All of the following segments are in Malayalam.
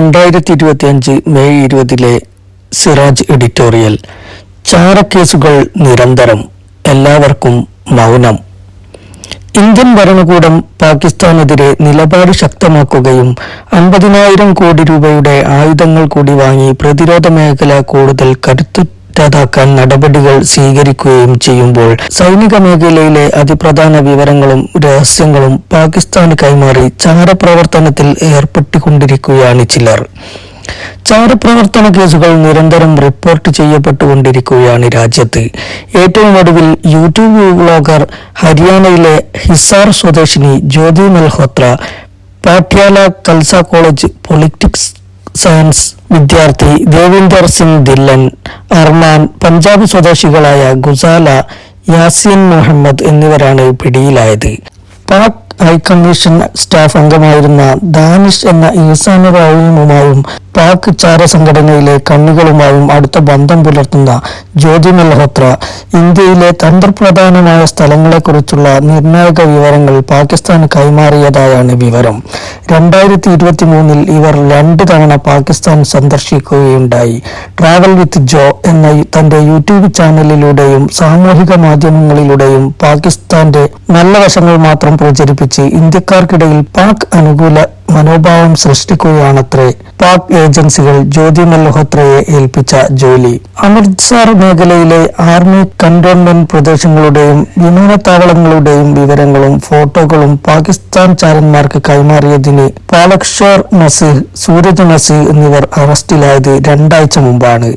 രണ്ടായിരത്തി ഇരുപത്തി അഞ്ച് മെയ് ഇരുപതിലെ സിറാജ് എഡിറ്റോറിയൽ ചാരക്കേസുകൾ നിരന്തരം എല്ലാവർക്കും മൗനം. ഇന്ത്യൻ ഭരണകൂടം പാകിസ്ഥാനെതിരെ നിലപാട് ശക്തമാക്കുകയും അൻപതിനായിരം കോടി രൂപയുടെ ആയുധങ്ങൾ കൂടി വാങ്ങി പ്രതിരോധ മേഖല കൂടുതൽ കരുത്തുറ്റതാക്കാൻ നടപടികൾ സ്വീകരിക്കുകയും ചെയ്യുമ്പോൾ സൈനിക മേഖലയിലെ അതിപ്രധാന വിവരങ്ങളും രഹസ്യങ്ങളും പാകിസ്ഥാന് കൈമാറി ചാരപ്രവർത്തനത്തിൽ ഏർപ്പെട്ടുകൊണ്ടിരിക്കുകയാണ് ചിലർ. ചാരപ്രവർത്തന കേസുകൾ നിരന്തരം റിപ്പോർട്ട് ചെയ്യപ്പെട്ടുകൊണ്ടിരിക്കുകയാണ് രാജ്യത്ത്. ഏറ്റവും ഒടുവിൽ യൂട്യൂബ് വ്ളോഗർ ഹരിയാനയിലെ ഹിസാർ സ്വദേശിനി Jyoti Malhotra Patiala Khalsa college politics science വിദ്യാർത്ഥി ദേവിന്ദർ സിംഗ് ദില്ലൻ അർമാൻ പഞ്ചാബ് സ്വദേശികളായ ഗുസാല യാസിൻ മുഹമ്മദ് എന്നിവരാണ് പിടിയിലായത്. പാക് ഹൈക്കമ്മീഷൻ സ്റ്റാഫ് അംഗമായിരുന്ന ദാനിഷ് എന്ന ഈസാന റാവുമായും പാക് ചാര സംഘടനയിലെ കണ്ണുകളുമായും അടുത്ത ബന്ധം പുലർത്തുന്ന ജ്യോതി മൽഹോത്ര ഇന്ത്യയിലെ തന്ത്രപ്രധാനമായ സ്ഥലങ്ങളെക്കുറിച്ചുള്ള നിർണായക വിവരങ്ങൾ പാകിസ്ഥാൻ കൈമാറിയതായാണ് വിവരം. രണ്ടായിരത്തി ഇരുപത്തി മൂന്നിൽ ഇവർ രണ്ട് തവണ പാകിസ്ഥാൻ സന്ദർശിക്കുകയുണ്ടായി. ട്രാവൽ വിത്ത് ജോ എന്ന തന്റെ യൂട്യൂബ് ചാനലിലൂടെയും സാമൂഹിക മാധ്യമങ്ങളിലൂടെയും പാകിസ്ഥാന്റെ നല്ല വശങ്ങൾ മാത്രം പ്രചരിപ്പിച്ച് ഇന്ത്യക്കാർക്കിടയിൽ പാക് അനുകൂല മനോഭാവം സൃഷ്ടിക്കുകയാണത്രേ. പാക് ഏജൻസികൾ ജ്യോതി മൽഹോത്രയെ ഏൽപ്പിച്ച ജോലി. അമൃത്സർ മേഖലയിലെ ആർമി കന്റോൺമെന്റ് പ്രദേശങ്ങളുടെയും വിമാനത്താവളങ്ങളുടെയും വിവരങ്ങളും ഫോട്ടോകളും പാകിസ്ഥാൻ ചാരന്മാർക്ക് കൈമാറിയതിന് പാലക്ഷോർ നസീഹ് സൂരജ് നസീഹ് എന്നിവർ അറസ്റ്റിലായത് രണ്ടാഴ്ച മുമ്പാണ്.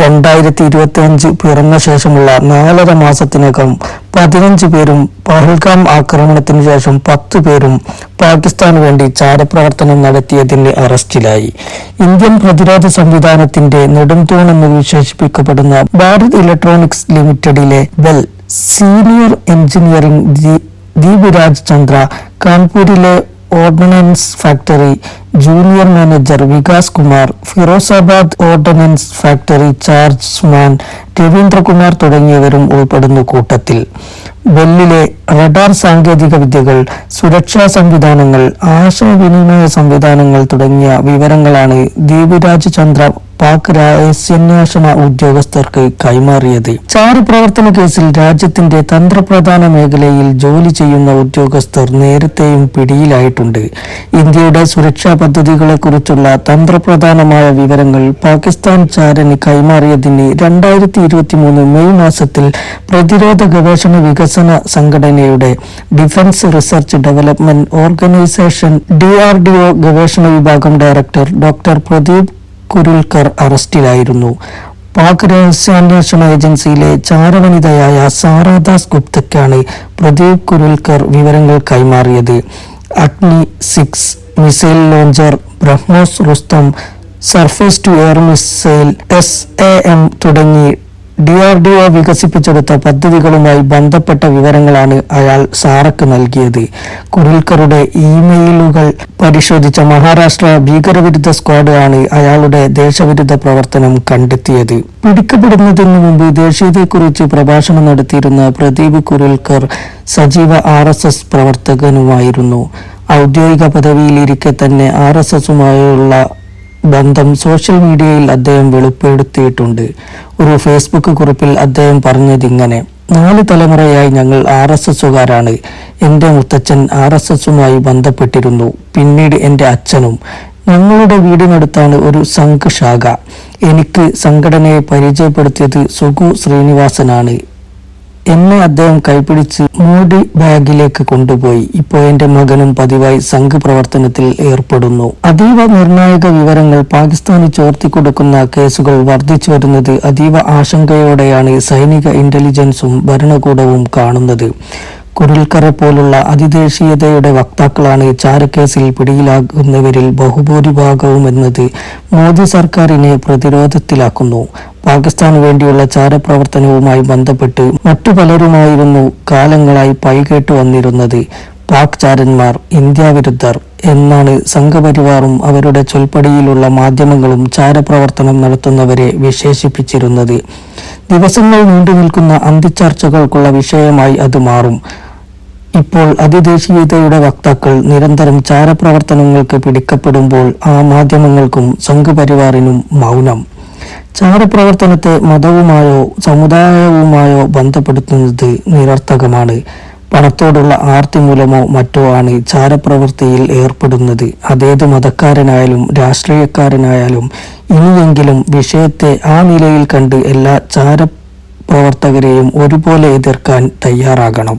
രണ്ടായിരത്തി ഇരുപത്തിയഞ്ച് പിറന്ന ശേഷമുള്ള നാലര മാസത്തിനകം പതിനഞ്ച് പേരും പഹൽഗാം ആക്രമണത്തിന് ശേഷം പത്ത് പേരും പാകിസ്ഥാന് വേണ്ടി ചാരപ്രവർത്തനം നടത്തിയതിന് അറസ്റ്റിലായി. ഇന്ത്യൻ പ്രതിരോധ സംവിധാനത്തിന്റെ നെടുംതൂണെന്ന് വിശേഷിപ്പിക്കപ്പെടുന്ന ഭാരത് ഇലക്ട്രോണിക്സ് ലിമിറ്റഡിലെ വെൽ സീനിയർ എഞ്ചിനീയറിംഗ് ദീപരാജ് ദീപ് രാജ് ചന്ദ്ര കാൺപൂരിലെ ordnance factory junior manager Vikas Kumar Firozabad ordnance factory chargeman Ravindrakumar തുടങ്ങിയവരും ഉൾപ്പെടുന്നു കൂട്ടത്തിൽ. ബെല്ലിലെ റഡാർ സാങ്കേതിക വിദ്യകൾ സുരക്ഷാ സംവിധാനങ്ങൾ ആശയവിനിമയ സംവിധാനങ്ങൾ തുടങ്ങിയ വിവരങ്ങളാണ് ദീപരാജ് ചന്ദ്ര പാക് രഹസ്യാന്വേഷണ ഉദ്യോഗസ്ഥർക്ക് കൈമാറിയത്. ചാറ് പ്രവർത്തന കേസിൽ രാജ്യത്തിന്റെ തന്ത്രപ്രധാന മേഖലയിൽ ജോലി ചെയ്യുന്ന ഉദ്യോഗസ്ഥർ നേരത്തെയും പിടിയിലായിട്ടുണ്ട്. ഇന്ത്യയുടെ സുരക്ഷാ പദ്ധതികളെക്കുറിച്ചുള്ള തന്ത്രപ്രധാനമായ വിവരങ്ങൾ പാകിസ്ഥാൻ ചാരന് കൈമാറിയതിന് രണ്ടായിരത്തി ഇരുപത്തിമൂന്ന് മെയ് മാസത്തിൽ പ്രതിരോധ ഗവേഷണ വികസന സംഘടനയുടെ defence research development organisation D ഗവേഷണ വിഭാഗം ഡയറക്ടർ ഡോക്ടർ പ്രദീപ് കുരുൽക്കർ അറസ്റ്റിലായിരുന്നു. പാക് രഹസ്യാന്വേഷണ ഏജൻസിയിലെ ചാരവനിതയായ സാറാദാസ് ഗുപ്തയ്ക്കാണ് പ്രദീപ് കുരുൽക്കർ വിവരങ്ങൾ കൈമാറിയത്. Agni six missile launcher BrahMos Rustom surface to air missile S A M തുടങ്ങി ഡി ആർ ഡി ഒ വികസിപ്പിച്ചെടുത്ത പദ്ധതികളുമായി ബന്ധപ്പെട്ട വിവരങ്ങളാണ് അയാൾ സാറക്ക് നൽകിയത്. കുരിൽക്കറുടെ ഇമെയിലുകൾ പരിശോധിച്ച മഹാരാഷ്ട്ര ഭീകരവിരുദ്ധ സ്ക്വാഡ് ആണ് അയാളുടെ ദേശവിരുദ്ധ പ്രവർത്തനം കണ്ടെത്തിയത്. പിടിക്കപ്പെടുന്നതിന് മുമ്പ് ദേശീയതയെക്കുറിച്ച് പ്രഭാഷണം നടത്തിയിരുന്ന പ്രദീപ് കുരിൽക്കർ സജീവ ആർ എസ് എസ് പ്രവർത്തകനുമായിരുന്നു. ഔദ്യോഗിക പദവിയിലിരിക്കെ തന്നെ ആർ എസ് എസുമായുള്ള ബന്ധം സോഷ്യൽ മീഡിയയിൽ അദ്ദേഹം വെളിപ്പെടുത്തിയിട്ടുണ്ട്. ഒരു ഫേസ്ബുക്ക് കുറിപ്പിൽ അദ്ദേഹം പറഞ്ഞതിങ്ങനെ നാല് തലമുറയായി ഞങ്ങൾ ആർ എസ് എസുകാരാണ്. എന്റെ മുത്തച്ഛൻ ആർ എസ് എസുമായി ബന്ധപ്പെട്ടിരുന്നു. പിന്നീട് എന്റെ അച്ഛനും. ഞങ്ങളുടെ വീടിനടുത്താണ് ഒരു സംഘ് ശാഖ എനിക്ക് സംഘടനയെ പരിചയപ്പെടുത്തിയത് സുഗു ശ്രീനിവാസനാണ്. എന്നെ അദ്ദേഹം കൈപിടിച്ച് മൂടി ബാഗിലേക്ക് കൊണ്ടുപോയി. ഇപ്പോൾ എന്റെ മകനും പതിവായി സംഘപ്രവർത്തനത്തിൽ ഏർപ്പെടുന്നു. അതീവ നിർണായക വിവരങ്ങൾ പാകിസ്ഥാന് ചോർത്തിക്കൊടുക്കുന്ന കേസുകൾ വർദ്ധിച്ചു വരുന്നത് അതീവ ആശങ്കയോടെയാണ് സൈനിക ഇന്റലിജൻസും ഭരണകൂടവും കാണുന്നത്. കുരൽക്കറെ പോലുള്ള അതിദേശീയതയുടെ വക്താക്കളാണ് ചാരക്കേസിൽ പിടിയിലാകുന്നവരിൽ ബഹുഭൂരിഭാഗവും എന്നത് മോദി സർക്കാരിനെ പ്രതിരോധത്തിലാക്കുന്നു. പാകിസ്ഥാന് വേണ്ടിയുള്ള ചാരപ്രവർത്തനവുമായി ബന്ധപ്പെട്ട് മറ്റു പലരുമായിരുന്നു കാലങ്ങളായി പൈകേട്ടു വന്നിരുന്നത്. പാക് ചാരന്മാർ ഇന്ത്യ വിരുദ്ധർ എന്നാണ് സംഘപരിവാറും അവരുടെ ചൊൽപ്പടിയിലുള്ള മാധ്യമങ്ങളും ചാരപ്രവർത്തനം നടത്തുന്നവരെ വിശേഷിപ്പിച്ചിരുന്നത്. ദിവസങ്ങൾ നീണ്ടു നിൽക്കുന്ന അന്തിച്ചർച്ചകൾക്കുള്ള വിഷയമായി അത് മാറും. ഇപ്പോൾ അതിദേശീയതയുടെ വക്താക്കൾ നിരന്തരം ചാരപ്രവർത്തനങ്ങൾക്ക് പിടിക്കപ്പെടുമ്പോൾ ആ മാധ്യമങ്ങൾക്കും സംഘപരിവാറിനും മൗനം. ചാരപ്രവർത്തനത്തെ മതവുമായോ സമുദായവുമായോ ബന്ധപ്പെടുത്തുന്നത് നിരർത്ഥകമാണ്. പണത്തോടുള്ള ആർത്തി മൂലമോ മറ്റോ ആണ് ചാരപ്രവൃത്തിയിൽ ഏർപ്പെടുന്നത്. അതേത് മതക്കാരനായാലും രാഷ്ട്രീയക്കാരനായാലും ഇനിയെങ്കിലും വിഷയത്തെ ആ നിലയിൽ കണ്ട് എല്ലാ ചാരപ്രവർത്തകരെയും ഒരുപോലെ എതിർക്കാൻ തയ്യാറാകണം.